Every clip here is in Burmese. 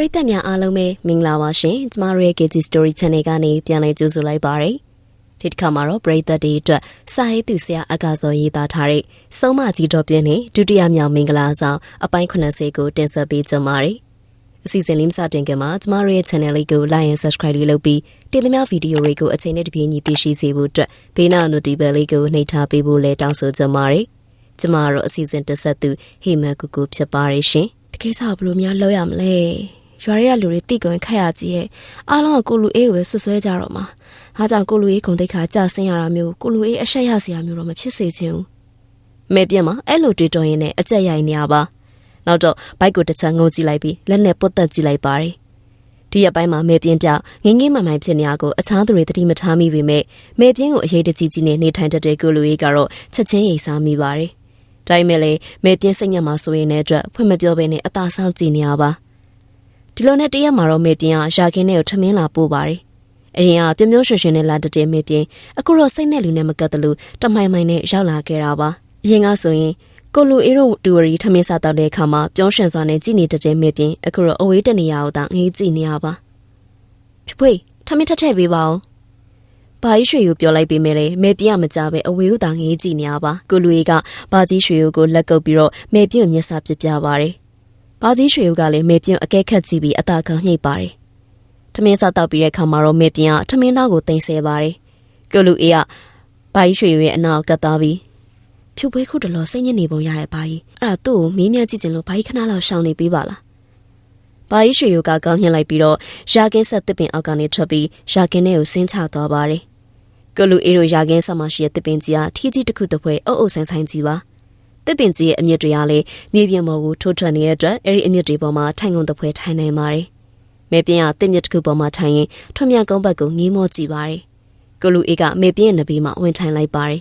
ရိသတ်များအားလုံးပဲမင်္ဂလာပါရှင်ကျမတို့ရဲ့ KG Story Channel ကနေပြန်လည်ကြိုဆိုလိုက်ပါရစေဒီတစ်ခါမှာတော့ပရိသတ်တွေအတွက်စာရေးသူဆရာအကာစောရေးသားထားတဲ့စုံမကြီးတော်ပြင်းနဲ့ဒုတိယမြောက်မင်္ဂလာဆောင်အပိုင်း80ကိုတင်ဆက်ပေးကြပါရစေအစီအစဉ်လေးမစတင်ခင်မှာကျမတို့ရဲ့ channel လေးကို like and subscribe လေးလုပ်ပြီးတင်သမျှဗီဒီယိုတွေကိုအချိန်နဲ့တပြေးညီသိရှိစေဖို့အတွက်ဘေးနာ notification လေးကိုနှိပ်ထားပေးဖို့လည်းတောင်းဆိုကြပါရစေကျမတို့အစီအစဉ်တက်ဆက်သူဟေမန်ကူကူဖြစ်ပါရရှင်တကယ်ဆိုဘယ်လိုများလုပ်ရမလဲ ရွာရဲကလူတွေတိကွင်ခက်ရကြီးရဲ့အားလုံးကကိုလူအေးကိုပဲဆွဆွဲကြတော့မှာအားကြောင့်ကိုလူအေးခုံတိတ်ခါကြဆင်းရတာမျိုးကိုလူအေးအဆက်ရစရာမျိုးတော့မဖြစ်စေချင်ဘူးမဲပြက်မှာအဲ့လိုတွေ့တော်ရင်လည်းအကြက်ရိုက်နေရပါနောက်တော့ဘိုက်ကိုတစ်ချက်ငိုကြည့်လိုက်ပြီးလက်နဲ့ပုတ်တက်ကြည့်လိုက်ပါတယ်ဒီရက်ပိုင်းမှာမဲပြင်းကြောက်ငင်းငင်းမှန်မှန်ဖြစ်နေရကိုအခြားသူတွေတတိမထားမိပေမဲ့မဲပြင်းကိုအရေးတကြီးကြီးနဲ့နေထိုင်တတ်တဲ့ကိုလူအေးကတော့ချက်ချင်းရိတ်စားမိပါတယ်ဒါပေမဲ့လည်းမဲပြင်းစိတ်ညစ်မှာဆိုရင်လည်းအတွက်ဖွင့်မပြောဘဲနဲ့အသာဆောင်ကြည့်နေရပါ ဒီလိုနဲ့တရက်မှာတော့မေပြင်းကရာခင်းနဲ့ကိုထမင်းလာပို့ပါတယ်။အရင်ကပြမျိုးရွှင်ရွှင်နဲ့လာတတဲ့မေပြင်းအခုတော့စိတ်နဲ့လူနဲ့မကပ်တလို့တမိုင်မိုင်နဲ့ရောက်လာခဲ့တာပါ။အရင်ကဆိုရင်ကိုလူအေးတို့ဒူဝရီထမင်းစားတော့တဲ့အခါမှာပြောင်းရွှင်စွာနဲ့ကြည်နေတတဲ့မေပြင်းအခုတော့အဝေးတနေရအောင်တောင်ငေးကြည့်နေရပါ။ဖွေးထမင်းထက်ထည့်ပေးပါဦး။ဘာကြီးရွှေကိုပြောလိုက်ပေးမယ်လေမေပြင်းကမကြပဲအဝေးကတောင်ငေးကြည့်နေရပါ။ကိုလူအေးကဘာကြီးရွှေကိုလက်ကုပ်ပြီးတော့မေပြင်းကိုမျက်စာပစ်ပြပါတယ်။ ဘာကြီးရွှေဦးကလည်းမေပြင်းအကဲခတ်ကြည့်ပြီးအသာခံညှိပ်ပါတယ်။ထမင်းစားတောက်ပြီးတဲ့ခါမှာတော့မေပြင်းကထမင်းသားကိုတင်ဆဲပါတယ်။ကုလူအေးကဘာကြီးရွှေဦးရဲ့အနောက်ကတ်သားပြီးဖြူပွဲခုတလောစိတ်ညစ်နေပုံရတဲ့ဘာကြီးအဲ့ဒါသူ့ကိုမေးမြန်းကြည့်ချင်လို့ဘာကြီးခဏလောက်ရှောင်နေပေးပါလား။ဘာကြီးရွှေဦးကကောင်းညှင်လိုက်ပြီးတော့ရာကင်းဆက်တစ်ပင်အောက်ကနေထွက်ပြီးရာကင်းထဲကိုဆင်းချသွားပါတယ်။ကုလူအေးတို့ရာကင်းဆက်မှရှိတဲ့တစ်ပင်ကြီးကထီးကြီးတစ်ခုတစ်ဖွဲအုပ်အုပ်ဆန်းဆန်းကြီးပါ။ တစ်ပင်ကြီးရဲ့အမြင့်တွေကလည်းမြေပြင်ပေါ်ကိုထိုးထွက်နေတဲ့အတွက်အဲ့ဒီအမြင့်တွေပေါ်မှာထိုင်ကုန်တစ်ဖွဲထိုင်နေပါတယ်။မေပြင်းကတစ်မြင့်တစ်ခုပေါ်မှာထိုင်ရင်ထွံ့မြကုန်းဘက်ကိုငေးမောကြည့်ပါတယ်။ကိုလူအေးကမေပြင်းရဲ့နဘေးမှာဝင်ထိုင်လိုက်ပါတယ်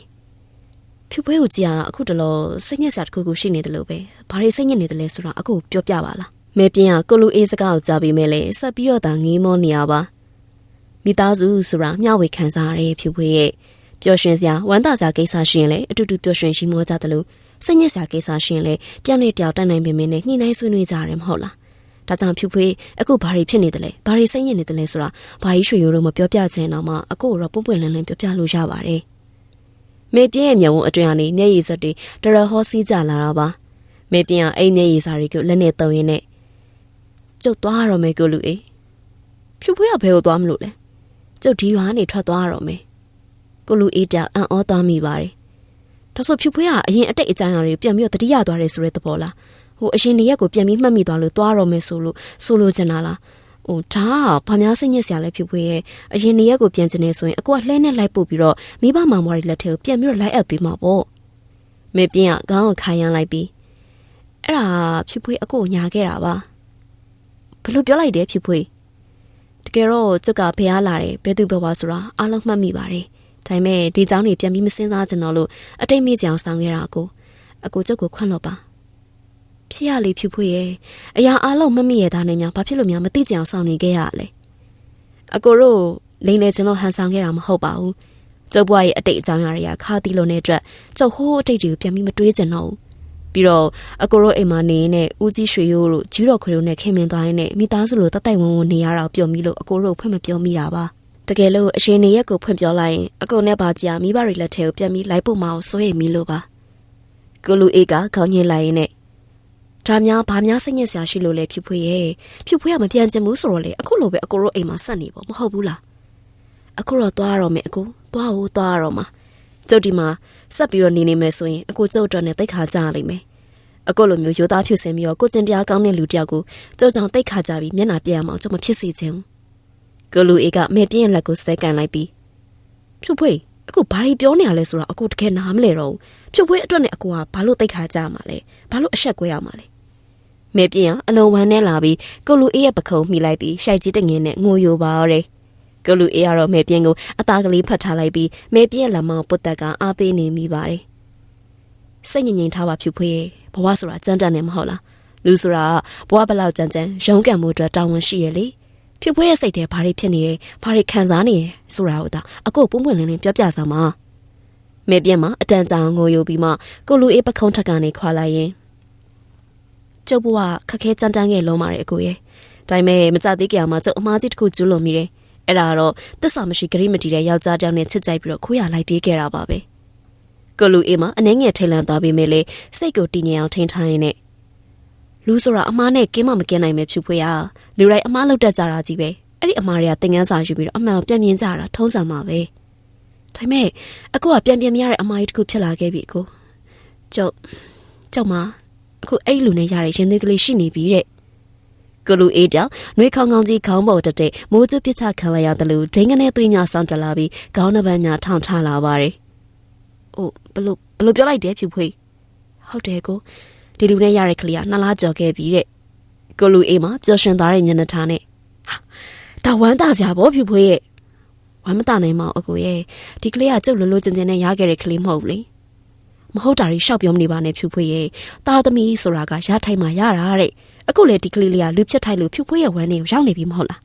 ။ဖြူပွဲကိုကြည့်ရတာအခုတလောစိတ်ညစ်စရာတစ်ခုခုရှိနေတယ်လို့ပဲ။ဘာတွေစိတ်ညစ်နေတယ်လဲဆိုတာအခုပြောပြပါလား။မေပြင်းကကိုလူအေးစကားကိုကြားပြီးမဲ့လေဆက်ပြီးတော့သာငေးမောနေရပါ။မိသားစုဆိုတာမျှဝေခံစားရတဲ့ဖြူပွဲရဲ့ပျော်ရွှင်စရာဝမ်းသာစရာကိစ္စရှိရင်လည်းအတူတူပျော်ရွှင်ရှိမောကြတယ်လို့ စိတ်ညစ်စရာကိစ္စရှင်လေပြက်နေတယောက်တတ်နိုင်ပေမင်းနဲ့ညှိနှိုင်းဆွေးနွေးကြရတယ်မဟုတ်လားဒါကြောင့်ဖြူဖွေးအခုဘာတွေဖြစ်နေတယ်လဲဘာတွေစိတ်ညစ်နေတယ်လဲဆိုတာဘာကြီးရွှေရိုးတို့မပြောပြချင်တော့မှအခုတော့ပွန့်ပွန့်လင်းလင်းပြောပြလို့ရပါတယ်မေပြင်းရဲ့မျက်ဝန်းအတွင်းကနေမျက်ရည်စက်တွေတရဟောစီးကြလာတာပါမေပြင်းကအိမ်မျက်ရည်စာတွေကိုလက်နဲ့တုံရင်းနဲ့ကျုပ်သွားရတော့မယ်ကိုလူအေးဖြူဖွေးကဘယ်ကိုသွားမလို့လဲကျုပ်ဒီရွာကနေထွက်သွားရတော့မယ်ကိုလူအေးတောင်အံ့ဩသွားမိပါတယ် ဒါဆိုဖြူဖွေးကအရင်အတိတ်အကြိုင်းအရာတွေပြန်ပြီးတော့တတိယသွားတယ်ဆိုတဲ့သဘောလားဟိုအရင်နေရက်ကိုပြန်ပြီးမှတ်မိသွားလို့သွားတော့မယ်ဆိုလို့ဆိုလိုချင်တာလားဟိုဒါကဘာများစိတ်ညစ်စရာလဲဖြူဖွေးရဲ့အရင်နေရက်ကိုပြန်ကျင်နေဆိုရင်အကူကလှဲနဲ့လိုက်ပို့ပြီးတော့မိဘမောင်မတွေလက်ထဲကိုပြန်ပြီးတော့လိုက်အပ်ပေးမှာပေါ့မေပြင်းကခေါင်းကိုခိုင်းရမ်းလိုက်ပြီးအဲ့ဒါဖြူဖွေးအကူညာခဲ့တာပါဘလို့ပြောလိုက်တယ်ဖြူဖွေးတကယ်တော့ကျုပ်ကဖះလာတယ်ဘဲသူဘဝဆိုတာအားလုံးမှတ်မိပါတယ် ဒါပေမဲ့ဒီเจ้าနေပြန်ပြီးမစင်းစားကြတော့လို့အတိတ်မိကြအောင်ဆောင်ခဲ့တာအကိုအကိုကျုပ်ကိုခွန့်လို့ပါဖြစ်ရလေဖြူဖွေးရဲ့အရာအလုံးမမိရတာနဲ့များဘာဖြစ်လို့များမသိကြအောင်ဆောင်နေခဲ့ရလဲအကိုတို့လိန်လေကျွန်တော်ဟန်ဆောင်ခဲ့တာမဟုတ်ပါဘူးကျုပ်ဘွားရဲ့အတိတ်အကြောင်းအရာတွေကခါသီလို့နဲ့အတွက်ကျုပ်ဟိုးအတိတ်တွေကိုပြန်ပြီးမတွေးကြတော့ဘူးပြီးတော့အကိုတို့အိမ်မှာနေနေဦးကြီးရွှေရိုးတို့ကြီးတော်ခွေတို့နဲ့ခင်မင်သွားရင်းနဲ့မိသားစုလိုတတိုက်ဝန်းဝန်းနေရတာပြုံပြီးလို့အကိုတို့ဖွင့်မပြောမိတာပါ တကယ်လို့အရှင်နေရက်ကိုဖွင့်ပြောလိုက်ရင်အကုန်နဲ့ပါကြီးမိဘတွေလက်ထဲကိုပြန်ပြီးလိုက်ဖို့မအောင်စိုးရိမ်မိလို့ပါကိုလူအေးကခေါင်းညှိလိုက်ရင်နဲ့ဒါများဘာများစိတ်ညစ်စရာရှိလို့လဲဖြူဖွေးရဲ့ဖြူဖွေးကမပြန်ချင်ဘူးဆိုတော့လေအခုလိုပဲအကိုတို့အိမ်မှာဆက်နေပေါ့မဟုတ်ဘူးလားအခုတော့သွားရတော့မယ်အကိုသွားဦးသွားရတော့မှာကျုပ်ဒီမှာဆက်ပြီးတော့နေနေမယ်ဆိုရင်အကိုကျုပ်အတွက်နဲ့တိတ်ခါကြလိမ့်မယ်အခုလိုမျိုးရိုးသားဖြူစင်ပြီးတော့ကိုကျင်တရားကောင်းတဲ့လူတယောက်ကိုကျုပ်ကြောင့်တိတ်ခါကြပြီးမျက်နှာပြရအောင်ကျုပ်မဖြစ်စေချင်ဘူး ကိုလူအေးကမဲပြင်းလက်ကိုစဲကန်လိုက်ပြီးဖြူဖွေးအခုဘာတွေပြောနေရလဲဆိုတော့အခုတကယ်နားမလဲတော့ဘူးဖြူဖွေးအတွက်နဲ့အကူကဘာလို့တိတ်ခါကြမှာလဲဘာလို့အဆက်ကွဲရမှာလဲမဲပြင်းကအလုံးဝမ်းနဲ့လာပြီးကိုလူအေးရဲ့ပခုံးမိလိုက်ပြီးရှိုက်ကြီးတငင်းနဲ့ငိုယိုပါရဲကိုလူအေးကတော့မဲပြင်းကိုအသားကလေးဖတ်ထားလိုက်ပြီးမဲပြင်းလက်မောင်းပုတ်တက်ကအားပေးနေမိပါတယ်စိတ်ငြိမ်ငြိမ်ထားပါဖြူဖွေးဘဝဆိုတာကြမ်းတမ်းနေမဟုတ်လားလူဆိုတာဘဝဘလောက်ကြမ်းကြမ်းရုန်းကန်မှုအတွက်တာဝန်ရှိရလေ ဖြူဖွေးရဲ့စိတ်ထဲဘာတွေဖြစ်နေတယ်ဘာတွေခံစားနေတယ်ဆိုတာကိုသာအကိုပုံပွင့်လင်းလင်းပြောပြစမ်းပါမေပြင်းမှာအတန်ကြာငိုယိုပြီးမှကိုလူအေးပခုံးထက်ကနေခွာလိုက်ရင်ကျုပ်ဘဝခက်ခဲကြမ်းတမ်းခဲ့လုံးပါတယ်အကိုရဲ့ဒါပေမဲ့မကြသေးကြမှာကျုပ်အမားကြီးတစ်ခုကျူးလွန်မိတယ်အဲ့ဒါကတော့တစ္ဆာမရှိဂရိမတီတဲ့ယောက်ျားတစ်ယောက်နဲ့ချစ်ကြိုက်ပြီးတော့ခိုးရလိုက်ပြေးခဲ့တာပါပဲကိုလူအေးမှာအနှဲငယ်ထိတ်လန့်သွားပြီးမဲ့လေစိတ်ကိုတည်ငြိမ်အောင်ထိန်းထားရင်းနဲ့လူဆိုတာအမားနဲ့ကင်းမမကင်းနိုင်ပဲဖြူဖွေးရ လူတိုင်းအမားလောက်တတ်ကြတာကြီးပဲအဲ့ဒီအမားတွေကသင်ငန်းစာယူပြီးတော့အမှန်ကိုပြန်မြင်ကြတာထုံးစံပါပဲဒါပေမဲ့အခုကပြန်ပြန်မရတဲ့အမားကြီးတစ်ခုဖြစ်လာခဲ့ပြီကိုကျုပ်ကျုပ်မအခုအဲ့ဒီလူနဲ့ရတဲ့ရင်သွေးကလေးရှိနေပြီတဲ့ကလူအေးတောင်နှွေးခေါင်းကောင်းကြီးခေါင်းပေါ်တက်တဲ့မိုးကျပစ်ချခံလိုက်ရတယ်လို့ဒိန်းကနေသွေးများဆောင်းတက်လာပြီးခေါင်းနှပန်းများထောင်ချလာပါတယ်။အိုးဘလို့ဘလို့ပြောလိုက်တယ်ဖြူဖွေးဟုတ်တယ်ကိုဒီလူနဲ့ရတဲ့ကလေးကနှစ်လားကြော်ခဲ့ပြီတဲ့ ကလူအေးမှာပျော်ရွှင်သွားတဲ့မျက်နှာထားနဲ့ဟာဒါဝမ်းသာစရာပေါ့ဖြူဖွေးရဲ့ဝမ်းမသာနိုင်မအောင်အကိုရဲ့ဒီကလေးကကျုပ်လိုလိုချင်ချင်နဲ့ရခဲ့တဲ့ကလေးမဟုတ်ဘူးလေမဟုတ်တာကြီးရှောက်ပြောမနေပါနဲ့ဖြူဖွေးရဲ့တာသမီဆိုတာကရထိုင်မှရတာတဲ့အခုလေဒီကလေးလေးကလူဖြစ်ထိုက်လို့ဖြူဖွေးရဲ့ဝမ်းနေကိုရောက်နေပြီမဟုတ်လား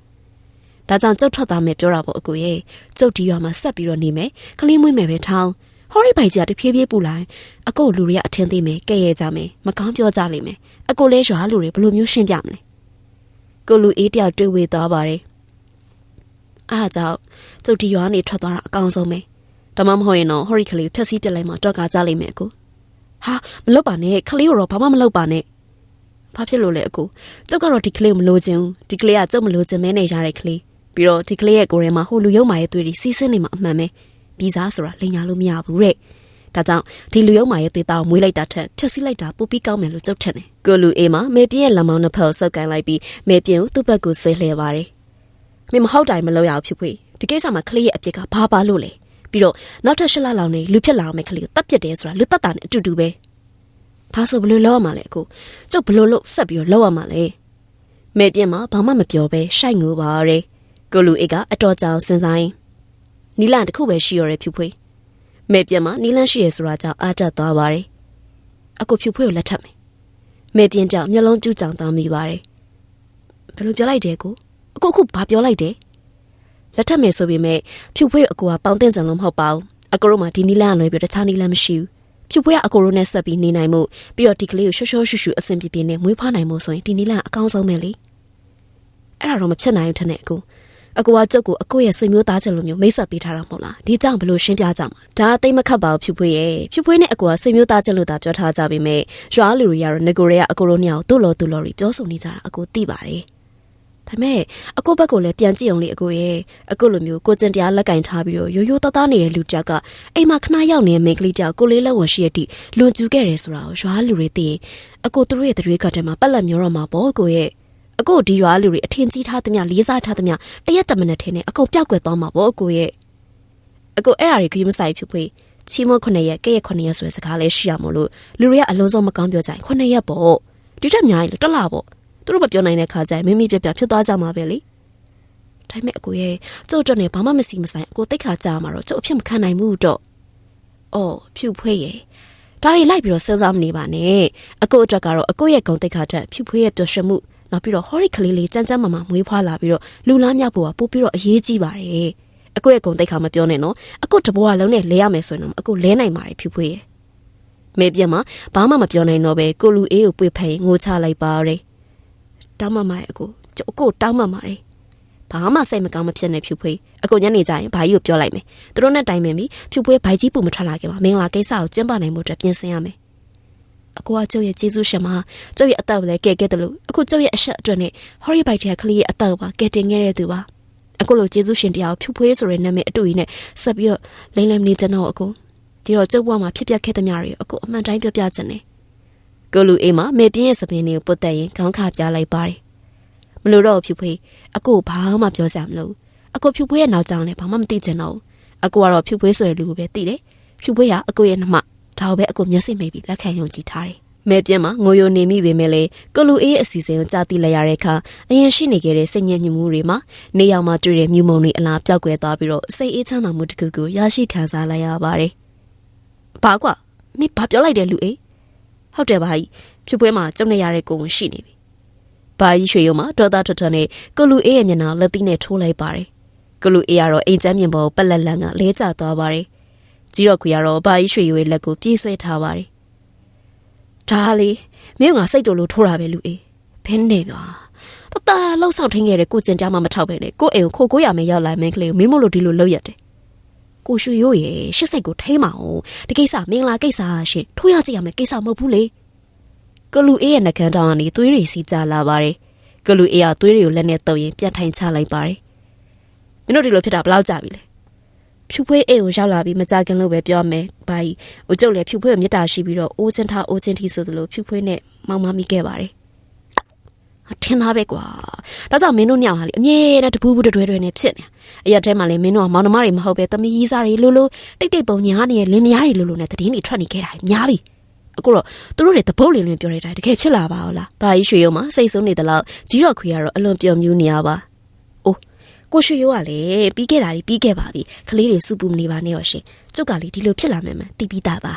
ဒါကြောင့်ကျုပ်ထွက်သားမယ်ပြောတာပေါ့အကိုရဲ့ကျုပ်ဒီရွာမှာဆက်ပြီးတော့နေမယ်ကလေးမွေးမယ်ပဲထောင်းဟောရီပိုင်ကြီးကတဖြည်းဖြည်းပူလိုက်အကိုလူတွေကအထင်သေးမယ်ကဲ့ရဲ့ကြမယ်မကောင်းပြောကြလိမ့်မယ် အကိုလဲရွာလူတွေဘယ်လိုမျိုးရှင်းပြမလဲကိုလူအေးတယောက်တွေ့ဝေသွားပါတယ်အားကြောင့်ကျုပ်ဒီရွာနေထွက်သွားတာအကောင်းဆုံးပဲဒါမှမဟုတ်ရင်တော့ဟောရီကလေးကိုဖျက်ဆီးပြစ်လိုက်မှတော့ကကြလိမ့်မယ်အကိုဟာမလုပ်ပါနဲ့ကလေးကိုတော့ဘာမှမလုပ်ပါနဲ့ဘာဖြစ်လို့လဲအကိုကျုပ်ကတော့ဒီကလေးကိုမလိုချင်ဘူးဒီကလေးကကျုပ်မလိုချင်မဲနေရတဲ့ကလေးပြီးတော့ဒီကလေးရဲ့ကိုယ်ထဲမှာဟိုလူယုံမာရဲ့သွေးတွေစီးဆင်းနေမှာအမှန်ပဲပြီးစားဆိုတာလိန်ညာလို့မရဘူးတဲ့ ဒါကြောင့်ဒီလူယုံမာရဲ့သွေးသားကိုမွေးလိုက်တာထက်ဖြက်စီးလိုက်တာပိုပြီးကောင်းမယ်လို့ကျုပ်ထင်တယ်ကိုလူအေးမှာမေပြင်းရဲ့လက်မောင်းနှစ်ဖက်ကိုဆုပ်ကန်လိုက်ပြီးမေပြင်းကိုသူ့ဘက်ကိုဆွဲလှဲပါတယ်မင်းမဟုတ်တိုင်းမလုပ်ရဘူးဖြစ်ဖွေဒီကိစ္စမှာကလေးရဲ့အပြစ်ကဘာပါလို့လဲပြီးတော့နောက်ထပ်ရှစ်လလောက်နေလူဖြစ်လာအောင်မဲ့ကလေးကိုတတ်ပြစ်တယ်ဆိုတာလူတတ်တာနဲ့အတူတူပဲဒါဆိုဘယ်လိုလုပ်ရမှာလဲကိုကျုပ်ဘယ်လိုလုပ်ဆက်ပြီးတော့လုပ်ရမှာလဲမေပြင်းမှာဘာမှမပြောဘဲရှိုက်ငိုပါရယ်ကိုလူအေးကအတော်ကြောင်စဉ်းစားရင်နီလန်တစ်ခုပဲရှိရတဲ့ဖြူဖွေး မေပြင်းမှာနီလန်ရှိရဆိုတာကြောင့်အားတက်သွားပါတယ်အကိုဖြူဖွေးကိုလက်ထပ်မယ်မေပြင်းကြောင့်မျက်လုံးပြူးကြောင်သွားမိပါတယ်ဘယ်လိုပြောလိုက်တယ်ကိုအကိုအခုဘာပြောလိုက်တယ်လက်ထပ်မယ်ဆိုပေမဲ့ဖြူဖွေးအကိုကပေါင်းတင်စံလို့မဟုတ်ပါဘူးအကိုတို့မှဒီနီလန်အလွဲပြတခြားနီလန်မရှိဘူးဖြူဖွေးကအကိုတို့နဲ့ဆက်ပြီးနေနိုင်မှုပြီးတော့ဒီကလေးကိုရှော့ရှော့ရှူရှူအဆင်ပြေပြေနဲ့မွေးဖွားနိုင်မှုဆိုရင်ဒီနီလန်အကောင်းဆုံးပဲလေအဲ့ဒါတော့မဖြစ်နိုင်ဘူးထင်တဲ့အကို အကူကကျုပ်ကိုအကိုရဲ့ဆွေမျိုးသားချင်လိုမျိုးမိတ်ဆက်ပေးထားတာမဟုတ်လားဒီကြောင့်ဘလို့ရှင်းပြကြမှာဒါအသိမခတ်ပါဘူးဖြူဖွေးရဲ့ဖြူဖွေးနဲ့အကူကဆွေမျိုးသားချင်လို့သာပြောထားကြပေမဲ့ရွာလူတွေကတော့ငကိုရဲကအကိုတို့နှစ်ယောက်သူ့လော်သူ့လော်ရီပြောဆိုနေကြတာအကိုသိပါတယ်ဒါမဲ့အကိုဘက်ကလည်းပြန်ကြည့်အောင်လေအကိုရဲ့အကိုလိုမျိုးကိုကျင်တရားလက်ကင်ထားပြီးတော့ရိုးရိုးသားသားနေတဲ့လူတယောက်ကအိမ်မှာခဏရောက်နေတဲ့မိန်းကလေးတယောက်ကိုလေးလက်ဝင်ရှိရတဲ့လွန်ကျူးခဲ့တယ်ဆိုတာကိုရွာလူတွေသိရင်အကိုသူတို့ရဲ့တွေးကတည်းကပတ်လက်မျိုးတော့မှာပေါ့အကိုရဲ့ အကိုဒီရွာလူတွေအထင်ကြီးထားသမျှလေးစားထားသမျှတရက်တမနက်ထဲနဲ့အကုန်ပြောက်ကွယ်သွားမှာပေါ့အကိုရဲ့အကိုအဲ့အရာတွေခရီးမဆိုင်ဖြစ်ဖွေးချီမွန်ခုနှစ်ရက်ကဲ့ရက်ခုနှစ်ရက်ဆိုတဲ့စကားလေးရှိရမို့လို့လူတွေကအလုံးစုံမကောင်းပြောကြရင်ခုနှစ်ရက်ပေါ့ဒီထက်များရင်လို့တက်လာပေါ့သူတို့မပြောနိုင်တဲ့ခါကျရင်မိမိပြပြဖြစ်သွားကြမှာပဲလေဒါပေမဲ့အကိုရဲ့ကျုပ်အတွက်နဲ့ဘာမှမစီမဆိုင်အကိုတိတ်ခါကြမှာတော့ကျုပ်အဖြစ်မခံနိုင်ဘူးတော့အော်ဖြူဖွေးရဲ့ဒါတွေလိုက်ပြီးတော့စဉ်းစားမနေပါနဲ့အကိုအတွက်ကတော့အကိုရဲ့ဂုံတိတ်ခါတက်ဖြူဖွေးရဲ့ပျော်ရွှင်မှု နောက်ပြီးတော့ဟောရီကလေးလေးကြမ်းကြမ်းမမမွေးဖွားလာပြီးတော့လူလားမြောက်ဖို့ကပို့ပြီးတော့အရေးကြီးပါတယ်အကိုရဲ့ဂုံတိတ်ခါမပြောနဲ့နော်အကိုတဘွားလုံးနဲ့လဲရမယ်ဆိုရင်တော့အကိုလဲနိုင်ပါတယ်ဖြူဖွေးရဲ့မေပြမဘာမှမပြောနိုင်တော့ပဲကိုလူအေးကိုပွေဖယ်ငိုချလိုက်ပါရယ်တောင်းမမရဲ့အကိုကျုပ်အကိုတောင်းမမှာတယ်ဘာမှစိတ်မကောင်းမဖြစ်နဲ့ဖြူဖွေးအကိုညနေကျရင်ဘာကြီးကိုပြောလိုက်မယ်သူတို့နဲ့တိုင်ပင်ပြီးဖြူဖွေးဘိုက်ကြီးပူမထွက်လာခင်မှာမင်္ဂလာကိစ္စကိုကျင်းပနိုင်မှုအတွက်ပြင်ဆင်ရမယ် အကိုကကျုပ်ရဲ့ကျေးဇူးရှင်မကျုပ်ရဲ့အသက်ကိုလည်းကယ်ခဲ့တယ်လို့အခုကျုပ်ရဲ့အဆက်အတွက်နဲ့ဟော်ရီဘိုက်တဲ့ကလေးရဲ့အသက်ကိုပါကယ်တင်ခဲ့တဲ့သူပါအခုလိုကျေးဇူးရှင်တရားကိုဖြူဖွေးဆိုတဲ့နာမည်အတူကြီးနဲ့ဆက်ပြီးတော့လိမ့်လိမ့်နေကြတော့အကိုဒီတော့ကျုပ်ဘဝမှာဖြစ်ပျက်ခဲ့တဲ့များတွေအကိုအမှန်တိုင်းပြောပြခြင်းနဲ့ကိုလူအေးမှာမေပြင်းရဲ့စပင်းလေးကိုပုတ်တက်ရင်ခေါင်းခါပြလိုက်ပါတယ်မလို့တော့ဖြူဖွေးအကိုဘာမှပြောစရာမလိုအကိုဖြူဖွေးရဲ့နောက်ကြောင်လည်းဘာမှမသိချင်တော့အကိုကတော့ဖြူဖွေးဆိုတဲ့လူကိုပဲသိတယ်ဖြူဖွေးကအကိုရဲ့နှမ ဒါကိုပဲအကိုမျက်စိမိတ်ပြီးလက်ခံယုံကြည်ထားတယ်မဲပြင်းမှာငိုယိုနေမိပေမဲ့လေကိုလူအေးရဲ့အစီအစဉ်ကိုကြားသိလိုက်ရတဲ့အခါအရင်ရှိနေခဲ့တဲ့စိတ်ညစ်ညူမှုတွေမှာနေရောက်မှတွေ့တဲ့မြူမုံတွေအလားပြောက်ကွယ်သွားပြီးတော့စိတ်အေးချမ်းသာမှုတစ်ခုကိုရရှိခံစားလိုက်ရပါတယ်။ဘာကွာမင်းဘာပြောလိုက်တယ်လူအေးဟုတ်တယ်ဘာကြီးဖြူပွဲမှာကျုံနေရတဲ့ကိုဝင်ရှိနေပြီ။ဘာကြီးရွှေရုံမှာဒေါသထွတ်ထွတ်နဲ့ကိုလူအေးရဲ့မျက်နှာလက်သီးနဲ့ထိုးလိုက်ပါတယ်။ကိုလူအေးကတော့အိမ်ချမ်းမြင်ပေါ်ပက်လက်လန်းကလဲကျသွားပါတယ်။ ကြီးတော့ခွေကတော့ဘာကြီးရွှေရုံရဲ့လက်ကိုပြေးဆွဲထားပါတယ်။ဒါလေမင်းကစိတ်တော်လို့ထိုးတာပဲလူအေးဘင်းနေပါတတလောက်ဆောက်ထင်းခဲ့တဲ့ကိုကျင်ကြားမှမထောက်ပဲနဲ့ကိုအိမ်ကိုခိုကိုရမယ်ရောက်လာမင်းကလေးကိုမင်းမလို့ဒီလိုလုပ်ရတယ်ကိုရွှေရိုးရဲ့ရှစ်စိတ်ကိုထိမအောင်ဒီကိစ္စမင်္ဂလာကိစ္စရှင်ထိုးရကြည့်ရမယ်ကိစ္စမဟုတ်ဘူးလေကလူအေးရဲ့နှကန်းတောင်ကနေသွေးတွေစီးကြလာပါတယ်ကလူအေးကသွေးတွေကိုလက်နဲ့တုပ်ရင်ပြန်ထိုင်ချလိုက်ပါတယ်မင်းတို့ဒီလိုဖြစ်တာဘယ်လောက်ကြာပြီလဲ ဖြူဖွေးအိမ်ကိုရောက်လာပြီးမကြခင်လို့ပဲပြောမယ်။ဘာကြီး။ဦးကျုပ်လည်းဖြူဖွေးကိုမြတ်တာရှိပြီးတော့အိုးချင်းထားအိုးချင်းထီဆိုသလိုဖြူဖွေးနဲ့မောင်မမိခဲ့ပါတယ်။ထင်သားပဲကွာ။ဒါကြောင့်မင်းတို့ညောင်ဟာလေအမြဲတမ်းတပူးပူးတွဲတွဲနဲ့ဖြစ်နေ။အရက်ထဲမှာလည်းမင်းတို့ကမောင်နှမတွေမဟုတ်ပဲသမီးကြီးစားတွေလိုလိုတိတ်တိတ်ပုံညာနေလင်းမယားတွေလိုလိုနဲ့တည်င်းတွေထွက်နေခဲ့တာများပြီ။အခုတော့သူတို့တွေတပုတ်လင်းလင်းပြောနေတာတကယ်ဖြစ်လာပါဦးလား။ဘာကြီးရွှေရုံမှာစိတ်ဆိုးနေသလောက်ကြီးတော့ခွေကတော့အလွန်ပျော်မြူးနေရပါ။အိုး ကိုရွှေရိုးကလည်းပြီးခဲ့တာတွေပြီးခဲ့ပါပြီ။ကလေးတွေစူပူမနေပါနဲ့ရောရှင်။ကျုပ်ကလေဒီလိုဖြစ်လာမယ်မှသိပြီးသားပါ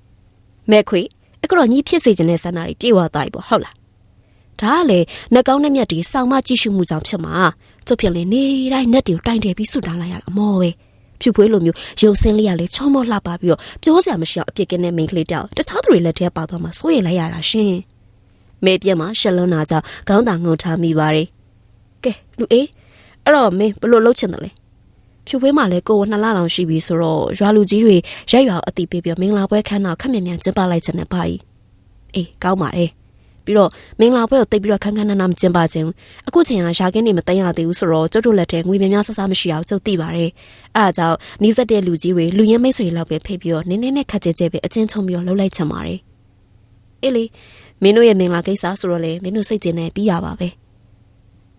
။မဲခွေအခုတော့ညီဖြစ်စေခြင်းနဲ့ဆန္ဒတွေပြေဝသွားပြီပေါ့ဟုတ်လား။ဒါကလေနှကောင်းနဲ့မြတ်တွေစောင်းမကြည့်ရှုမှုကြောင့်ဖြစ်မှာကျုပ်ဖြစ်လေနေတိုင်းနှက်တွေကိုတိုင်တယ်ပြီးဆူတောင်းလိုက်ရတာအမောပဲ။ဖြူဖွေးလိုမျိုးရုပ်စင်းလေးရလေချောမောလှပါပြီးတော့ပြောစရာမရှိအောင်အပြစ်ကင်းတဲ့မိန်းကလေးတောက်တခြားသူတွေလက်ထဲပါသွားမှစိုးရိမ်လိုက်ရတာရှင်။မဲပြက်မှာရှက်လွန်းနာကြောင့်ခေါင်းသာငုံထားမိပါတယ်။ကဲလူအေး အဲ့တော့မင်းဘယ်လိုလုပ်ချင်တယ်လဲဖြူဖွေးမှလည်းကိုယ်နှစ်လလောင်ရှိပြီဆိုတော့ရွာလူကြီးတွေရက်ရွာအတိပေးပြီးမင်္ဂလာပွဲခန်းတော့ခက်မြန်မြန်ကျင်းပလိုက်ချင်တယ်ပါကြီးအေးကောင်းပါတယ်ပြီးတော့မင်္ဂလာပွဲကိုတိတ်ပြီးတော့ခန်းခန်းနာနာမကျင်းပခြင်းအခုချိန်ကရှာကင်းနေမသိရသေးဘူးဆိုတော့ကျုပ်တို့လက်ထဲငွေများများဆဆမရှိအောင်ကျုပ်သိပါတယ်အဲဒါကြောင့်နီးစက်တဲ့လူကြီးတွေလူရင်းမိတ်ဆွေလောက်ပဲဖိတ်ပြီးတော့နင်းနေနဲ့ခက်ကြဲကြဲပဲအချင်းချုံပြီးတော့လှုပ်လိုက်ချင်ပါတယ်အေးလေမင်းတို့ရဲ့မင်္ဂလာကိစ္စဆိုတော့လေမင်းတို့စိတ်ကျင်နေပြီးရပါပဲ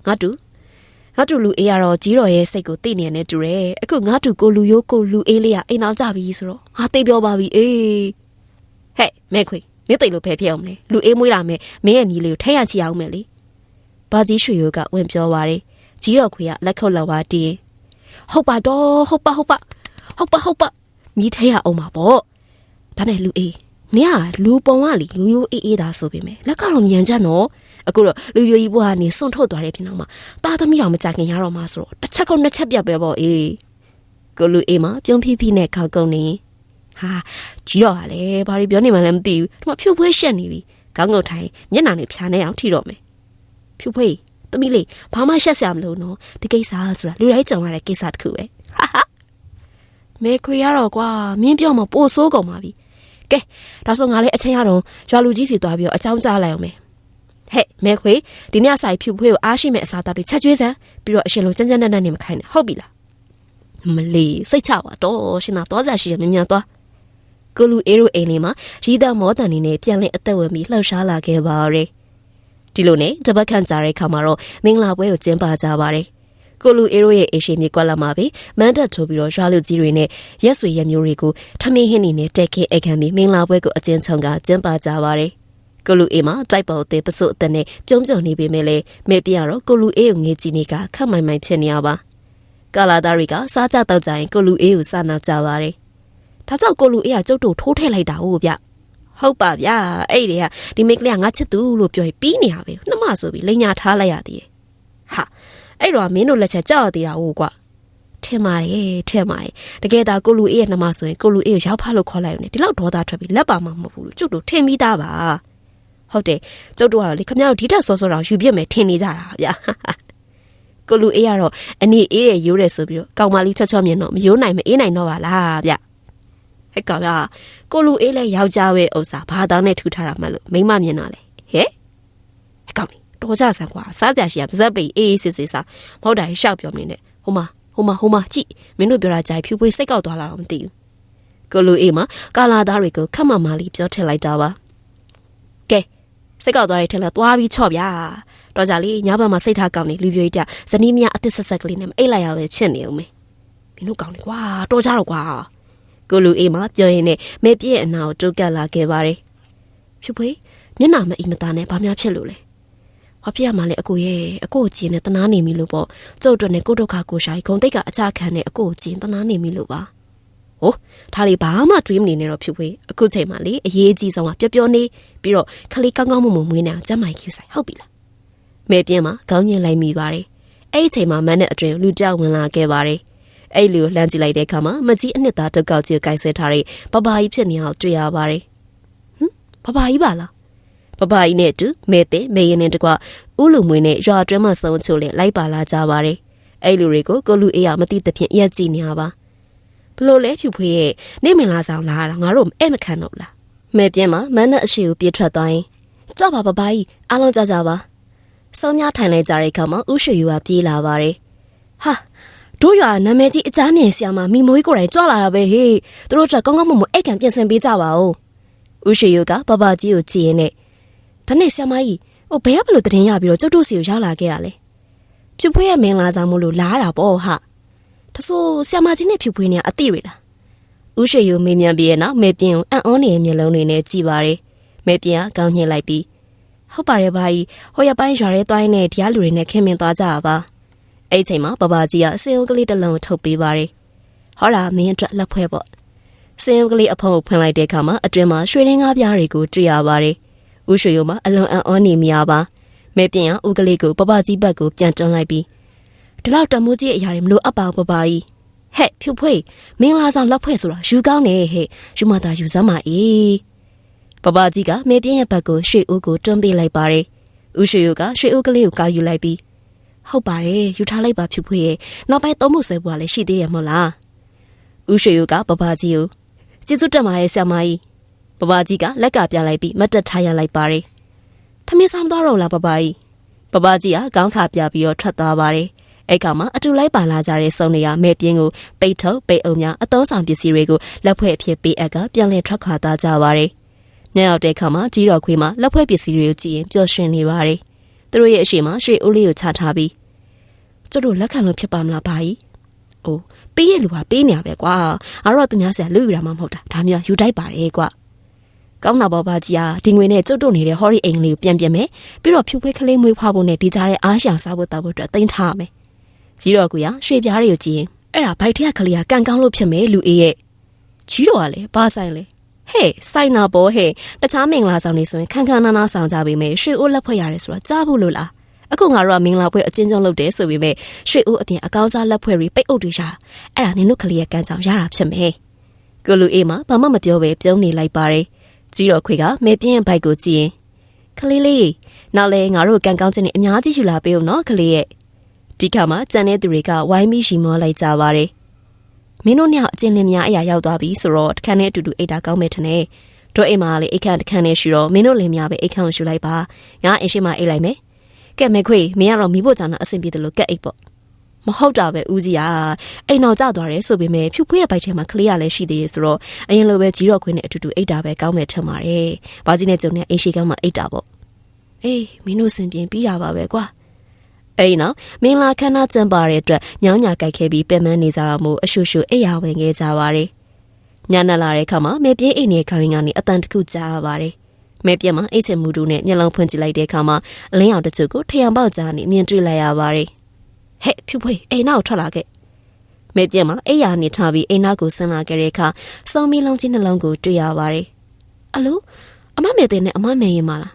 ငါတူ ငါတူလူအေးရတော့ကြီးတော်ရဲ့စိတ်ကိုသိနေနေတူတယ်အခုငါတူကိုလူရိုးကိုလူအေးလေးကအိမ်အောင်ကြပြီဆိုတော့ငါသိပြောပါပြီအေးဟဲ့မဲခွေမင်းသိလို့ဖယ်ဖြစ်အောင်မလဲလူအေးမွေးလာမယ်မင်းရဲ့မြီးလေးကိုထိုင်ရချီအောင်မယ်လေဘာကြီးရွှေရိုးကဝင်ပြောပါတယ်ကြီးတော်ခွေကလက်ခုပ်လောက်ပါတီးဟုတ်ပါတော့ဟုတ်ပါဟုတ်ပါဟုတ်ပါဟုတ်ပါမြီးထိုင်ရအောင်ပါပေါ့ဒါနဲ့လူအေးနင်ကလူပုံကလေရိုးရိုးအေးအေးသာဆိုပေမဲ့လက်ကတော့မြန်ကြနော် အခုတော့လူပြိုကြီးဘွားကနေစွန့်ထုတ်သွားတဲ့ပြင်တော့မှတာသမီးတော်မကြခင်ရတော့မှဆိုတော့တစ်ချက်ကုန်နှစ်ချက်ပြတ်ပဲပေါ့အေးကိုလူအေးမပြုံးဖြည်းဖြည်းနဲ့ခေါက်ကုန်နေဟာကြီးတော့ဟာလေဘာတွေပြောနေမှလည်းမသိဘူးဒီမှာဖြူဖွေးရှက်နေပြီခေါင်းငုတ်ထိုင်မျက်နှာနဲ့ဖြာနေအောင်ထိတော့မယ်ဖြူဖွေးသမီးလေးဘာမှရှက်စရာမလိုနော်ဒီကိစ္စဆိုတာလူတိုင်းကြုံရတဲ့ကိစ္စတစ်ခုပဲဟာဟာမေခွေရတော့ကွာမင်းပြောမှပိုဆိုးကုန်ပါပြီကဲဒါဆိုငါလည်းအချင်းရတော့ရွာလူကြီးစီသွားပြီးတော့အချောင်းကြားလိုက်အောင်မယ် ဟဲ့မဲခွေဒီနေ့ဆိုင်ဖြူဖွေးကိုအားရှိမဲ့အစားအသောက်တွေချက်ကျွေးစမ်းပြီးတော့အရှင်လိုကြမ်းကြမ်းတမ်းတမ်းနေမခိုင်းနဲ့ဟုတ်ပြီလားမလီစိတ်ချပါတော့ရှင်သာသွားကြရှိရမြင်မြန်သွားကိုလူအေးရိုအိမ်လေးမှာရီးသားမောတန်နေနဲ့ပြန်လည်အသက်ဝင်ပြီးလှောက်ရှားလာခဲ့ပါရယ်ဒီလိုနဲ့တပတ်ခန့်ကြာတဲ့ခါမှာတော့မင်္ဂလာပွဲကိုကျင်းပကြပါတယ်ကိုလူအေးရိုရဲ့အရှိမြေကွက်လာမှာပဲမန်တက်ထိုးပြီးတော့ရွာလူကြီးတွေနဲ့ရက်ဆွေရက်မျိုးတွေကိုထမင်းဟင်းနေနဲ့တက်ခင်းအခမ်းပြီးမင်္ဂလာပွဲကိုအကျဉ်းချုံကကျင်းပကြပါတယ် ကိုလူအေးမှာတိုက်ပေါ်အသေးပစုအသက်နဲ့ပြုံးပြုံနေပေမဲ့လည်းမေပြတော့ကိုလူအေးကိုငေးကြည့်နေကခက်မိုင်မိုင်ဖြစ်နေရပါကာလာသားတွေကစားကြတော့ကြရင်ကိုလူအေးကိုစားနောက်ကြပါတယ်ဒါကြောင့်ကိုလူအေးကကျုပ်တို့ထိုးထည့်လိုက်တာဟုတ်ဗျဟုတ်ပါဗျာအဲ့ဒီကဒီမိကလေးကငါချစ်သူလို့ပြောရင်ပြီးနေရပဲနှမဆိုပြီးလိန်ညာထားလိုက်ရသေးတယ်ဟာအဲ့တော့မင်းတို့လက်ချက်ကြောက်ရသေးတာဟုတ်ကွာထင်ပါတယ်ထင်ပါတယ်တကယ်ဒါကိုလူအေးရဲ့နှမဆိုရင်ကိုလူအေးကိုရောက်ဖလို့ခေါ်လိုက်ရုံနဲ့ဒီလောက်ဒေါသထွက်ပြီးလက်ပါမှမဟုတ်ဘူးလို့ကျုပ်တို့ထင်ပြီးသားပါ ဟုတ်တယ်ကျုပ်တို့ကတော့လေခမရတို့ဒီထက်စောစောတော့ယူပြစ်မယ်ထင်နေကြတာဗျာကိုလူအေးကတော့အနေအေးရဲ့ရိုးတယ်ဆိုပြီးတော့ကောင်မလေးချော့ချော့မြင်တော့မရိုးနိုင်မအေးနိုင်တော့ပါလားဗျဟဲ့ကောင်ကကိုလူအေးလဲယောက်ျားပဲဥစ္စာဘာတောင်းနဲ့ထူထားတာမှလို့မိမမြင်တော့လေဟဲ့ဟဲ့ကောင်လေးတော်ကြဆန်ကွာစားကြရှိရပါဇက်ပိအေးအေးစစ်စစ်စားမဟုတ်တာရှောက်ပြောမနေနဲ့ဟိုမှာဟိုမှာဟိုမှာကြည့်မင်းတို့ပြောတာကြိုက်ဖြူပွေးစိတ်ကောက်သွားလာတော့မသိဘူးကိုလူအေးမှာကာလာသားတွေကိုခက်မမာလေးပြောထည့်လိုက်တာပါကဲ စိတ်ကောက်သွားတဲ့ထက်လဲသွားပြီးချော့ဗျာတော်ကြလေးညဘက်မှာစိတ်ထားကောင်းနေလူပြိုကြီးတက်ဇနီးမယားအသစ်ဆက်ဆက်ကလေးနဲ့မအိတ်လိုက်ရပဲဖြစ်နေဦးမယ်မင်းတို့ကောင်းနေကွာတော်ကြတော့ကွာကိုလူအေးမပြောရင်နဲ့မဲပြည့်အနာကိုတိုးကပ်လာခဲ့ပါတယ်ဖြူဖွေးမျက်နာမအီမသားနဲ့ဘာများဖြစ်လို့လဲဘာဖြစ်ရမှာလဲအကိုရဲ့အကိုကိုကြည့်နေတနာနေမိလို့ပေါ့ကျုပ်တို့နဲ့ကိုဒုက္ခကိုရှာဂုံတိတ်ကအကြခံနဲ့အကိုကိုကြည့်တနာနေမိလို့ပါ ဟိုဒါလေးဘာမှတွေးမနေနဲ့တော့ဖြူဖွေးအခုချိန်မှလေအရေးကြီးဆုံးကပျော်ပျော်နေပြီးတော့ခလေးကောင်းကောင်းမွန်မွန်မွေးနေအောင်ကျမ်းမိုင်ကျူဆိုင်ဟုတ်ပြီလားမဲပြင်းမှာခေါင်းညင်လိုက်မိပါတယ်အဲ့ဒီချိန်မှာမန်းနဲ့အတွင်လူကြောက်ဝင်လာခဲ့ပါတယ်အဲ့လူကိုလှမ်းကြည့်လိုက်တဲ့အခါမှာမကြီးအနှစ်သားတုတ်ကောက်ကြီးကိုကိုင်ဆွဲထားတဲ့ဘဘာကြီးဖြစ်နေအောင်တွေ့ရပါတယ်ဟမ်ဘဘာကြီးပါလားပပကြီးနဲ့အတူမဲတဲ့မဲရင်နဲ့တကွဥလူမွေနဲ့ရွာအတွင်းမှာဆုံးချို့လေလိုက်ပါလာကြပါတယ်အဲ့လူတွေကိုကိုလူအေးရမသိသဖြင့်ရက်ကြည့်နေရပါ ဘလို့လဲဖြူဖွေးရဲ့နေမင်လာဆောင်လာတာငါတို့အဲ့မခံတော့လားမဲပြင်းမှာမန်းနဲ့အရှိကိုပြေးထွက်သွားရင်ကြောက်ပါပပကြီးအားလုံးကြကြပါစုံများထိုင်လိုက်ကြတဲ့အခါမှာဥရွှေယူကပြေးလာပါတယ်ဟာတို့ရွာနာမည်ကြီးအကြမ်းမြင်ဆရာမမိမွေးကိုယ်တိုင်ကြွလာတာပဲဟေးသူတို့ကကောင်းကောင်းမွန်မွန်အိတ်ကန်ပြင်ဆင်ပေးကြပါဦးဥရွှေယူကပပကြီးကိုကြည့်ရင်နဲ့ဒါနဲ့ဆရာမကြီးဟိုဘယ်ကဘလို့တရင်ရပြီးတော့ကျုပ်တို့စီကိုရောက်လာခဲ့ရလဲဖြူဖွေးရဲ့မင်္ဂလာဆောင်မလို့လားတာပေါ့ဟာ တဆိုးဆရာမကြီးနဲ့ဖြူဖွေးနေအတိတွေလားဥရွှေယူမေးမြန်းပြီးရဲ့နောက်မေပြင်းကိုအံ့ဩနေတဲ့မျက်လုံးတွေနဲ့ကြည့်ပါတယ်မေပြင်းကကောင်းညှစ်လိုက်ပြီးဟုတ်ပါတယ်ဘာကြီးဟိုရပိုင်းရွာရဲတွိုင်းနဲ့တရားလူတွေနဲ့ခင်မင်သွားကြတာပါအဲ့ချိန်မှာဘဘကြီးကအစင်အုပ်ကလေးတစ်လုံးထုတ်ပေးပါတယ်ဟောလာမင်းအတွက်လက်ဖွဲပေါ့စင်အုပ်ကလေးအဖုံကိုဖွင့်လိုက်တဲ့အခါမှာအတွင်မှာရွှေရင်းကားပြားတွေကိုတွေ့ရပါတယ်ဥရွှေရုံမှာအလွန်အံ့ဩနေမိရပါမဲပြင်းကဥကလေးကိုပပကြီးဘက်ကိုပြန်တွန်းလိုက်ပြီး ဒီလောက်တမိုးကြီးအရာတွေမလို့အပ်ပါဘူးပပကြီးဟဲ့ဖြူဖွေးမင်္ဂလာဆောင်လက်ဖွဲ့ဆိုတာယူကောင်းနေဟဲ့ယူမသာယူစမ်းပါအေးပပကြီးကမဲပြင်းရဲ့ဘက်ကိုရွှေဦးကိုတွန်းပေးလိုက်ပါတယ်ဥရွှေရုံကရွှေဦးကလေးကိုကောက်ယူလိုက်ပြီးဟုတ်ပါတယ်ယူထားလိုက်ပါဖြူဖွေးရဲ့နောက်ပိုင်းသုံးမှုဆွဲပွားလည်းရှိသေးတယ်မို့လားဥရွှေရုံကပပကြီးကိုကျေးဇူးတက်ပါရဲ့ဆရာမကြီးပပကြီးကလက်ကပြလိုက်ပြီးမတ်တက်ထားရလိုက်ပါတယ်။ထမင်းဆောင်သွားတော့လားပပကြီး။ပပကြီးကကောင်းခါပြပြီးတော့ထွက်သွားပါတယ်။ အဲ့ကမှအတူလိုက်ပါလာကြတဲ့စုံနေရမဲပြင်းကိုပိတ်ထုတ်ပိတ်အောင်များအသုံးဆောင်ပစ္စည်းတွေကိုလက်ဖွဲ့အဖြစ်ပေးအပ်ကပြန်လည်ထွက်ခွာသွားကြပါတယ်။ညရောက်တဲ့အခါမှာကြီးတော်ခွေးမှာလက်ဖွဲ့ပစ္စည်းတွေကိုကြည့်ရင်ပျော်ရွှင်နေပါတယ်။သူတို့ရဲ့အရှိမရွှေဦးလေးကိုချထားပြီးကျတို့လက်ခံလို့ဖြစ်ပါမလားဘာကြီး။အိုးပေးရလူကပေးနေရပဲကွာ။ငါတို့ကသူများဆရာလူယူတာမှမဟုတ်တာ။ဒါမျိုးယူတိုက်ပါတယ်ကွာ။ကောင်းတာပေါ့ပါကြီးอ่ะဒီငွေနဲ့ကျုပ်တို့နေတဲ့ဟော်ရီအိမ်လေးကိုပြန်ပြင်မယ်ပြီးတော့ဖြူဖွေးကလေးမွေးဖွားဖို့နဲ့ဒီကြားတဲ့အားရှောင်စားဖို့တောက်ဖို့အတွက်တင်ထားမယ် ကြီးတော်ကူရရွှေပြားတွေကိုကြည့်ရင်အဲ့ဒါဘိုက်ထက်ကလေးကကန်ကောင်းလို့ဖြစ်မယ်လူအေးရဲ့ကြီးတော်ကလည်းဘာဆိုင်လဲဟဲ့ဆိုင်နာဘောဟဲ့တခြားမင်္ဂလာဆောင်နေဆိုရင်ခန်းခန်းနားနားဆောင်ကြပေမဲ့ရွှေအိုးလက်ဖွဲ့ရတယ်ဆိုတော့ကြားဖို့လို့လားအခုငါတို့ကမင်္ဂလာပွဲအချင်းချင်းလုပ်တယ်ဆိုပေမဲ့ရွှေအိုးအပြင်အကောင်းစားလက်ဖွဲ့တွေပိတ်အုပ်တွေရှာအဲ့ဒါနင်တို့ကလေးရဲ့ကန်းကြောင်ရတာဖြစ်မယ်ကိုလူအေးမှာဘာမှမပြောဘဲပြုံးနေလိုက်ပါတယ်ကြီးတော်ခွေကမဲပြင်းဘိုက်ကိုကြည့်ရင်ကလေးလေးနောက်လဲငါတို့ကန်ကောင်းခြင်းနဲ့အများကြီးယူလာပေးဦးနော်ကလေးရဲ့ ဒီခါမှာကြံတဲ့သူတွေကဝိုင်းပြီးရှီမောလိုက်ကြပါတယ်မင်းတို့ညအကျဉ်းလင်းများအရာရောက်သွားပြီဆိုတော့တခန်းနဲ့အတူတူအိတ်တာကောင်းမယ်ထင်တယ်တို့အိမ်မှာလေအိတ်ခန့်တခန်းနဲ့ရှိတော့မင်းတို့လင်းများပဲအိတ်ခန့်ကိုယူလိုက်ပါငါအိမ်ရှိမှအိတ်လိုက်မယ်ကဲမဲခွေမင်းကတော့မိဖို့ကြောင့်အဆင်ပြေတယ်လို့ကက်အိတ်ပေါ့မဟုတ်တာပဲဦးကြီးอ่ะအိမ်တော်ကြသွားတယ်ဆိုပေမဲ့ဖြူဖွေးရဲ့ဘိုက်ထဲမှာကလေးရလည်းရှိသေးတယ်ဆိုတော့အရင်လိုပဲကြီးတော့ခွင်းနဲ့အတူတူအိတ်တာပဲကောင်းမယ်ထင်ပါတယ်။ဘာကြီးနဲ့ကြုံနဲ့အိမ်ရှိကောင်းမှအိတ်တာပေါ့။အေးမင်းတို့စင်ပြင်ပြီးတာပါပဲကွာ။ အဲ့နော်မင်္ဂလာခမ်းနားကျင်းပတဲ့အတွက်ညောင်းညာကြိုက်ခဲ့ပြီးပြန်မနေကြတော့မို့အရှူရှူအိယာဝင်ခဲ့ကြပါတယ်။ညနေလာတဲ့အခါမှာမေပြေးအိမ်နေခိုင်းကနေအတန်တခုကြားရပါတယ်။မဲပြက်မှာအိတ်ချင်မှုတို့နဲ့မျက်လုံးဖွင့်ကြည့်လိုက်တဲ့အခါမှာအလင်းရောင်တချို့ကိုထရံပေါက်ကြားနေမြင်တွေ့လိုက်ရပါတယ်။ဟဲ့ဖြူဖွေးအိမ်နောက်ထွက်လာခဲ့မေပြက်မှာအိယာနေထားပြီးအိမ်နောက်ကိုဆင်းလာခဲ့တဲ့အခါစုံမီလုံးကြီးနှလုံးကိုတွေ့ရပါတယ်အလိုအမမေတဲ့နဲ့အမမေရင်မလား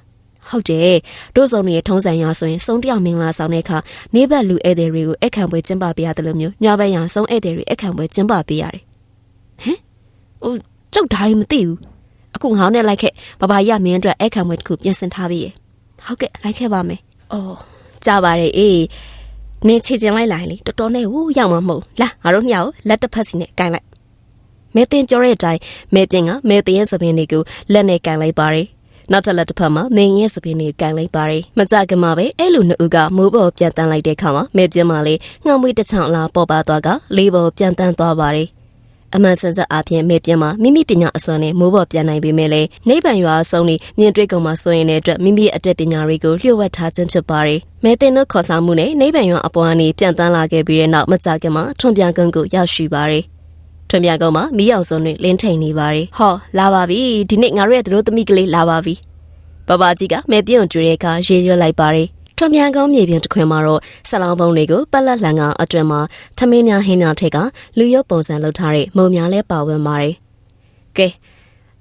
ဟုတ်တယ်တို့စုံတွေထုံးစံရဆိုရင်စုံတယောက်မင်္ဂလာဆောင်တဲ့အခါနေဘက်လူဧည့်သည်တွေကိုအခမ်းပွဲကျင်းပပေးရတယ်လို့မျိုးညဘက်ရစုံဧည့်သည်တွေအခမ်းပွဲကျင်းပပေးရတယ်ဟမ်ဟိုကျုပ်ဒါတွေမသိဘူးအခုငောင်းနဲ့လိုက်ခဲ့ဘဘရမင်းအတွက်အခမ်းပွဲတစ်ခုပြင်ဆင်ထားပြီးရဟုတ်ကဲ့လိုက်ခဲ့ပါမယ်အော်ကြားပါတယ်အေးနင်းချေချင်လိုက်လိုက်လေတော်တော်နဲ့ဟိုရောက်မှာမဟုတ်လာငါတို့ညောက်လက်တစ်ဖက်စီနဲ့ကန်လိုက်မဲတင်ကြောတဲ့အတိုင်းမဲပြင်ကမဲတင်ရဲ့သပင်းတွေကိုလက်နဲ့ကန်လိုက်ပါတယ် နောက်ထပ်လက်တစ်ဖက်မှာမင်းရဲ့သပင်းတွေကန်လိုက်ပါတယ်မကြခင်မှာပဲအဲ့လိုနှစ်ဦးကမိုးပေါ်ပြန်တန်းလိုက်တဲ့ခါမှာမဲပြင်မှာလေငှောင်မွေးတစ်ချောင်းလာပေါ်ပါသွားကလေးပေါ်ပြန်တန်းသွားပါတယ်အမှန်စင်စအပြင်မေပြင်းမှာမိမိပညာအစွမ်းနဲ့မိုးပေါ်ပြန်နိုင်ပေမဲ့လည်းနိဗ္ဗာန်ရွာအဆုံးနေမြင်တွေ့ကုန်မှာဆိုရင်တဲ့အတွက်မိမိရဲ့အတက်ပညာတွေကိုလျှို့ဝှက်ထားခြင်းဖြစ်ပါတယ်။မဲတင်တို့ခေါ်ဆောင်မှုနဲ့နိဗ္ဗာန်ရွာအပေါ်ကနေပြန်တန်းလာခဲ့ပြီးတဲ့နောက်မကြခင်မှာထွန်ပြန်ကုန်းကိုရောက်ရှိပါတယ်။ ထွန်ပြန်ကုန်းမှာမိအောင်စုံတွေလင်းထိန်နေပါတယ်။ဟောလာပါပြီဒီနေ့ငါတို့ရဲ့တို့သမီးကလေးလာပါပြီ။ဘဘကြီးကမဲပြင်းကျွေးတဲ့အခါရေရွက်လိုက်ပါတယ်။ထွန်ပြန်ကောင်းမြေပြင်တစ်ခွင်မှာတော့ဆက်လောင်းပုံးတွေကိုပက်လက်လှန်ကအတွင်မှာထမင်းများဟင်းများထက်ကလူရုပ်ပုံစံလုပ်ထားတဲ့မုံများလဲပါဝင်ပါတယ်။ကဲ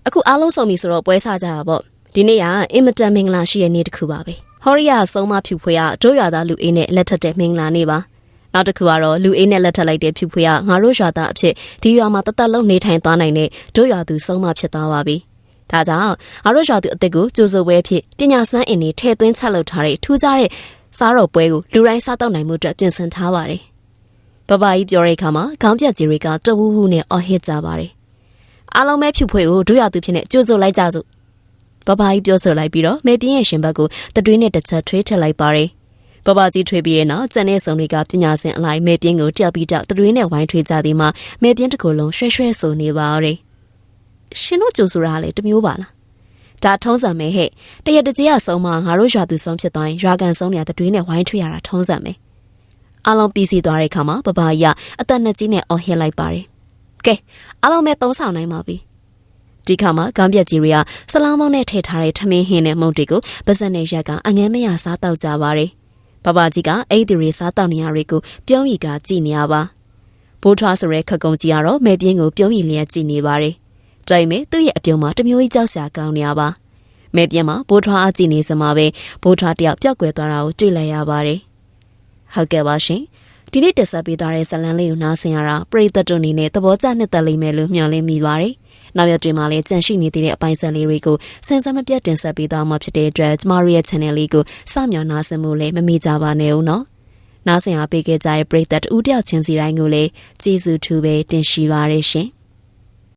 အခုအားလုံးစုံပြီဆိုတော့ပွဲစားကြတာပေါ့ဒီနေ့ကအင်မတန်မင်္ဂလာရှိတဲ့နေ့တစ်ခုပါပဲ။ဟောရီယာဆုံးမဖြူဖွေးကတို့ရွာသားလူအေးနဲ့လက်ထက်တဲ့မင်္ဂလာနေ့ပါ။ နောက်တစ်ခုကတော့လူအေးနဲ့လက်ထပ်လိုက်တဲ့ဖြူဖွေးကငါတို့ရွာသားအဖြစ်ဒီရွာမှာတသက်လုံးနေထိုင်သွားနိုင်တဲ့တို့ရွာသူဆုံးမဖြစ်သွားပါပြီ။ဒါကြောင့်ငါတို့ရွာသူအစ်စ်ကိုကြိုးစိုးပွဲအဖြစ်ပညာစွမ်းအင်တွေထည့်သွင်းချက်လုပ်ထားတဲ့ထူးခြားတဲ့စားတော်ပွဲကိုလူတိုင်းစားတော့နိုင်မှုအတွက်ပြင်ဆင်ထားပါတယ်။ဘဘကြီးပြောတဲ့အခါမှာခေါင်းပြက်ကြီးတွေကတဝူးဝူးနဲ့အော်ဟစ်ကြပါတယ်။အားလုံးပဲဖြူဖွေကိုတို့ရသူဖြစ်နေကြိုးစိုးလိုက်ကြစို့။ဘဘကြီးပြောဆိုလိုက်ပြီးတော့မေပြင်းရဲ့ရှင်ဘက်ကိုတတွေးနဲ့တစ်ချက်ထွေးထက်လိုက်ပါတယ်။ ဘဘကြီးထွေးပြီးရဲ့နောက်ကျန်တဲ့စုံတွေကပညာရှင်အလိုက်မေပြင်းကိုတက်ပြီးတော့တတွေးနဲ့ဝိုင်းထွေးကြသည်မှာမေပြင်းတစ်ခုလုံးရွှဲရွှဲဆိုနေပါရဲ့။ရှင်တို့ကြိုးဆိုတာလည်းတမျိုးပါလား။ဒါထုံးစံပဲဟဲ့တရတကြီးအဆုံးမှာငါတို့ရွာသူဆုံးဖြစ်သွားရင်ရွာကန်ဆုံးနေရတဲ့တွင်းနဲ့ဝိုင်းထွေးရတာထုံးစံပဲအလုံးပြီးစီသွားတဲ့အခါမှာဘဘကြီးကအသက်နှစ်ကြီးနဲ့အော်ဟစ်လိုက်ပါတယ်ကဲအလုံးမဲ့သုံးဆောင်နိုင်ပါပြီဒီခါမှာကံပြက်ကြီးတွေကဆလောင်းမောင်းနဲ့ထည့်ထားတဲ့ထမင်းဟင်းနဲ့မုန့်တွေကိုပါဇက်နဲ့ရက်ကအငမ်းမရစားတော့ကြပါတယ် ဘဘကြီးကအဲ့ဒီတွေစားတော့နေရတွေကိုပြုံးရီကကြည်နေရပါဘိုးထွားဆိုရဲခက်ကုံကြီးကတော့မဲပြင်းကိုပြုံးရီလျက်ကြည်နေပါတယ်တိုင်မဲ့သူ့ရဲ့အပြုံးမှာတမျိုးကြီးကြောက်စရာကောင်းနေရပါမဲပြင်းမှာဘိုးထွားအကြည့်နေစမှာပဲဘိုးထွားတယောက်ပျောက်ကွယ်သွားတာကိုတွေ့လိုက်ရပါတယ်။ဟုတ်ကဲ့ပါရှင်။ဒီနေ့တက်ဆက်ပေးသွားတဲ့ဇလန်လေးကိုနားဆင်ရတာပရိသတ်တို့အနေနဲ့သဘောကျနှစ်သက်လိမ့်မယ်လို့မျှော်လင့်မိပါတယ်။ နောက်ရက်တွေမှာလည်းကြန့်ရှိနေသေးတဲ့အပိုင်းဆက်လေးတွေကိုစင်စမပြတ်တင်ဆက်ပေးသွားမှာဖြစ်တဲ့အတွက်ကျမတို့ရဲ့ channel လေးကိုစမြော်နားဆင်မှုလည်းမမေ့ကြပါနဲ့ဦးနော်။နားဆင်အားပေးခဲ့ကြတဲ့ပရိသတ်ဦးတယောက်ချင်းစီတိုင်းကိုလည်းကျေးဇူးထူးပဲတင်ရှိပါရရှင်။